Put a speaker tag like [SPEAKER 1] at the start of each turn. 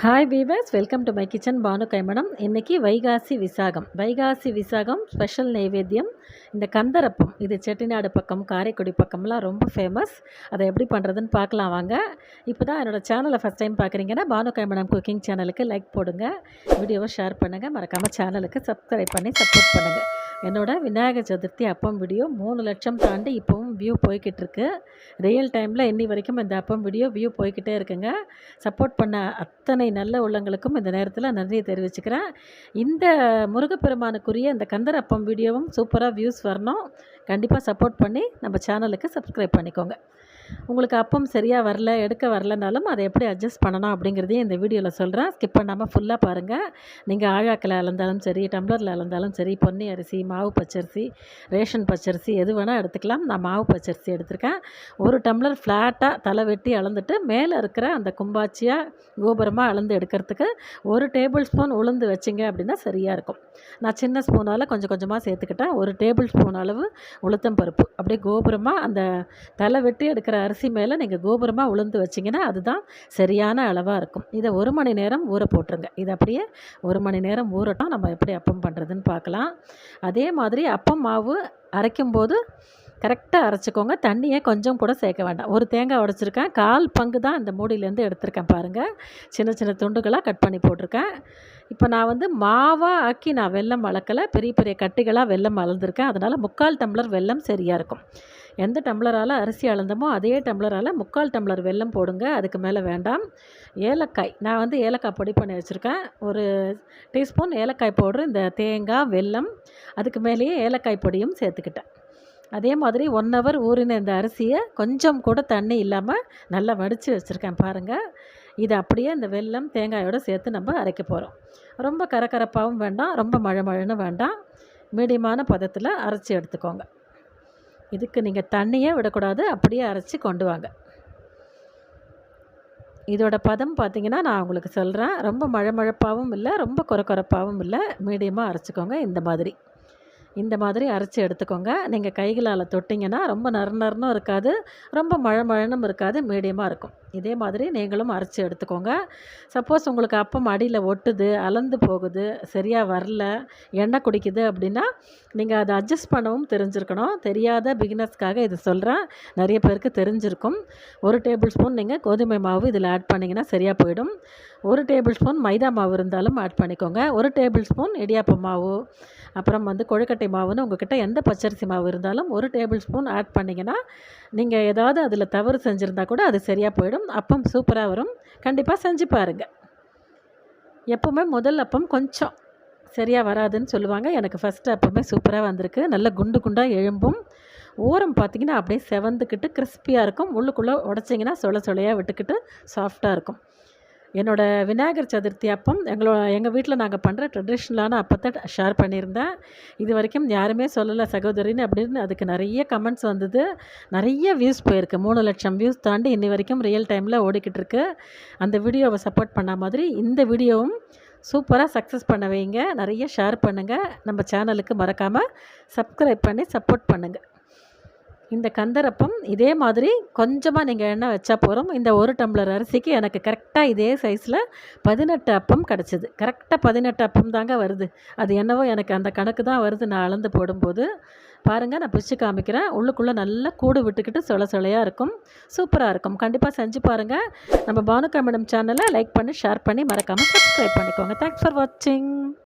[SPEAKER 1] Hi viewers welcome to my kitchen Banu கைமடம் இன்றைக்கி Vaikasi Visakam Vaikasi Visakam special நைவேத்தியம் இந்த கந்தரப்பம் இது செட்டிநாடு பக்கம் காரைக்குடி பக்கம்லாம் ரொம்ப ஃபேமஸ் அதை எப்படி பண்ணுறதுன்னு பார்க்கலாம் வாங்க. இப்போ தான் என்னோடய சேனலை ஃபஸ்ட் டைம் பார்க்குறீங்கன்னா பானு கைமடம் குக்கிங் சேனலுக்கு லைக் போடுங்க. வீடியோவை ஷேர் பண்ணுங்கள் மறக்காமல் சேனலுக்கு சப்ஸ்கிரைப் பண்ணி சப்போர்ட் பண்ணுங்கள் என்னோட விநாயகர் சதுர்த்தி அப்பம் வீடியோ மூணு லட்சம் தாண்டி இப்போவும் வியூ போய்கிட்டு இருக்கு ரியல் டைமில் இன்னி வரைக்கும் இந்த அப்பம் வீடியோ வியூ போய்கிட்டே இருக்குங்க. சப்போர்ட் பண்ண அத்தனை நல்ல உள்ளங்களுக்கும் இந்த நேரத்தில் நன்றியை தெரிவிச்சுக்கிறேன். இந்த முருகப்பெருமானுக்குரிய இந்த கந்தர் அப்பம் வீடியோவும் சூப்பராக வியூஸ் வரணும். கண்டிப்பாக சப்போர்ட் பண்ணி நம்ம சேனலுக்கு சப்ஸ்கிரைப் பண்ணிக்கோங்க. உங்களுக்கு அப்பம் சரியாக வரல எடுக்க வரலனாலும் அதை எப்படி அட்ஜஸ்ட் பண்ணணும் அப்படிங்கிறதையும் இந்த வீடியோவில் சொல்கிறேன் ஸ்கிப் பண்ணாமல் ஃபுல்லாக பாருங்கள் நீங்கள் ஆழாக்கில் அளந்தாலும் சரி டம்ளரில் அளந்தாலும் சரி பொன்னி அரிசி மாவு பச்சரிசி ரேஷன் பச்சரிசி எது வேணால் எடுத்துக்கலாம். நான் மாவு பச்சரிசி எடுத்திருக்கேன். ஒரு டம்ளர் ஃப்ளாட்டாக தலை வெட்டி அளந்துட்டு மேலே இருக்கிற அந்த கும்பாச்சியாக கோபுரமாக அளந்து எடுக்கிறதுக்கு ஒரு டேபிள் ஸ்பூன் உளுந்து வச்சிங்க அப்படின்னா சரியாக இருக்கும். நான் சின்ன ஸ்பூனால் கொஞ்சம் கொஞ்சமாக சேர்த்துக்கிட்டேன். ஒரு டேபிள் ஸ்பூன் அளவு உளுத்தம் பருப்பு. அப்படியே கோபுரமாக அந்த தலை வெட்டி எடுக்கிற அரிசி மேலே நீங்கள் கோபுரமாக உளுந்து வச்சிங்கன்னா அதுதான் சரியான அளவாக இருக்கும். இதை ஒரு மணி நேரம் ஊற போட்டுருங்க. இது அப்படியே ஒரு மணி நேரம் ஊறட்டும். நம்ம எப்படி அப்பம் பண்ணுறதுன்னு பார்க்கலாம். அதே மாதிரி அப்பம் மாவு அரைக்கும்போது கரெக்டாக அரைச்சிக்கோங்க. தண்ணியை கொஞ்சம் கூட சேர்க்க வேண்டாம். ஒரு தேங்காய் உடச்சிருக்கேன். கால் பங்கு தான் இந்த மூடியிலேருந்து எடுத்திருக்கேன் பாருங்கள் சின்ன சின்ன துண்டுகளாக கட் பண்ணி போட்டிருக்கேன். இப்போ நான் வந்து மாவாக ஆக்கி நான் வெல்லம் வளர்க்கலை. பெரிய பெரிய கட்டிகளாக வெள்ளம் அளந்துருக்கேன் அதனால் முக்கால் டம்ளர் வெல்லம் சரியாக இருக்கும். எந்த டம்ளரால் அரிசி அளந்தமோ அதே டம்ளரால் முக்கால் டம்ளர் வெல்லம் போடுங்க. அதுக்கு மேலே வேண்டாம். ஏலக்காய் நான் வந்து ஏலக்காய் பொடி பண்ணி வச்சுருக்கேன். ஒரு டீஸ்பூன் ஏலக்காய் பவுட்ரு இந்த தேங்காய் வெல்லம் அதுக்கு மேலேயே ஏலக்காய் பொடியும் சேர்த்துக்கிட்டேன். அதே மாதிரி ஒன் ஹவர் ஊறின இந்த அரிசியை கொஞ்சம் கூட தண்ணி இல்லாமல் நல்லா வடித்து வச்சுருக்கேன் பாருங்கள் இது அப்படியே இந்த வெல்லம் தேங்காயோடு சேர்த்து நம்ம அரைக்க போகிறோம் ரொம்ப கரகரப்பாகவும் வேண்டாம் ரொம்ப மழை மழைன்னு வேண்டாம். மீடியமான பதத்தில் அரைச்சி எடுத்துக்கோங்க. இதுக்கு நீங்கள் தண்ணியே விடக்கூடாது அப்படியே அரைச்சி கொண்டு வாங்க. இதோட பதம் பார்த்திங்கன்னா நான் உங்களுக்கு சொல்கிறேன் ரொம்ப மழை மழப்பாகவும் இல்லை ரொம்ப குறக்குறப்பாகவும் இல்லை மீடியமாக அரைச்சிக்கோங்க இந்த மாதிரி. இந்த மாதிரி அரைச்சி எடுத்துக்கோங்க. நீங்கள் கைகளால் தொட்டிங்கன்னா ரொம்ப நறு நறுனும் இருக்காது. ரொம்ப மழை மழைனும் இருக்காது. மீடியமாக இருக்கும். இதே மாதிரி நீங்களும் அரைச்சி எடுத்துக்கோங்க. சப்போஸ் உங்களுக்கு அப்பம் அடியில் ஒட்டுது அலந்து போகுது சரியாக வரல எண்ணெய் குடிக்குது அப்படின்னா நீங்கள் அதை அட்ஜஸ்ட் பண்ணவும் தெரிஞ்சிருக்கணும். தெரியாத பிகினர்ஸ்க்காக இது சொல்கிறேன் நிறைய பேருக்கு தெரிஞ்சிருக்கும். ஒரு டேபிள் ஸ்பூன் நீங்கள் கோதுமை மாவு இதில் ஆட் பண்ணிங்கன்னா சரியாக போயிடும். ஒரு டேபிள் ஸ்பூன் மைதா மாவு இருந்தாலும் ஆட் பண்ணிக்கோங்க. ஒரு டேபிள் ஸ்பூன் இடியாப்பம் மாவு அப்புறம் வந்து கொழுக்கட்டை மாவுன்னு உங்ககிட்ட எந்த பச்சரிசி மாவு இருந்தாலும் ஒரு டேபிள் ஸ்பூன் ஆட் பண்ணிங்கன்னா நீங்கள் ஏதாவது அதில் தவறு செஞ்சுருந்தா கூட அது சரியாக போயிடும். அப்பம் சூப்பராக வரும். கண்டிப்பாக செஞ்சு பாருங்கள் எப்போவுமே முதல் அப்பம் கொஞ்சம் சரியாக வராதுன்னு சொல்லுவாங்க. எனக்கு ஃபஸ்ட்டு அப்போவுமே சூப்பராக வந்திருக்கு. நல்ல குண்டு குண்டாக எழும்பும். ஓரம் பார்த்திங்கன்னா அப்படியே செவந்துக்கிட்டு கிறிஸ்பியாக இருக்கும். உள்ளுக்குள்ளே உடச்சிங்கன்னா சொல சொலையாக விட்டுக்கிட்டு சாஃப்டாக இருக்கும். என்னோடய விநாயகர் சதுர்த்தி அப்பம் எங்களோட எங்கள் வீட்டில் நாங்கள் பண்ணுற ட்ரெடிஷ்னலான அப்பத்தை ஷேர் பண்ணியிருந்தேன். இது வரைக்கும் யாருமே சொல்லலை சகோதரின்னு அப்படின்னு அதுக்கு நிறைய கமெண்ட்ஸ் வந்தது. நிறைய வியூஸ் போயிருக்கு. மூணு லட்சம் வியூஸ் தாண்டி இன்னி வரைக்கும் ரியல் டைமில் ஓடிக்கிட்டு இருக்கு. அந்த வீடியோவை சப்போர்ட் பண்ண மாதிரி இந்த வீடியோவும் சூப்பராக சக்ஸஸ் பண்ண வைங்க. நிறைய ஷேர் பண்ணுங்கள் நம்ம சேனலுக்கு மறக்காமல் சப்ஸ்கிரைப் பண்ணி சப்போர்ட் பண்ணுங்கள் இந்த கந்தரப்பம் இதே மாதிரி கொஞ்சமாக நீங்கள் எண்ணெய் வச்சா போகிறோம் இந்த ஒரு டம்ளர் அரிசிக்கு எனக்கு கரெக்டாக இதே சைஸில் பதினெட்டு அப்பம் கிடச்சிது. கரெக்டாக பதினெட்டு அப்பம் தாங்க வருது. அது என்னவோ எனக்கு அந்த கணக்கு தான் வருது. நான் அளந்து போடும்போது. பாருங்கள் நான் பிடிச்சி காமிக்கிறேன். உள்ளுக்குள்ளே நல்லா கூடு விட்டுக்கிட்டு சொல சொலையாக இருக்கும். சூப்பராக இருக்கும். கண்டிப்பாக செஞ்சு பாருங்கள் நம்ம பானுகா மேடம் சேனலை லைக் பண்ணி ஷேர் பண்ணி மறக்காமல் சப்ஸ்கிரைப் பண்ணிக்கோங்க. தேங்க்ஸ் ஃபார் வாட்சிங்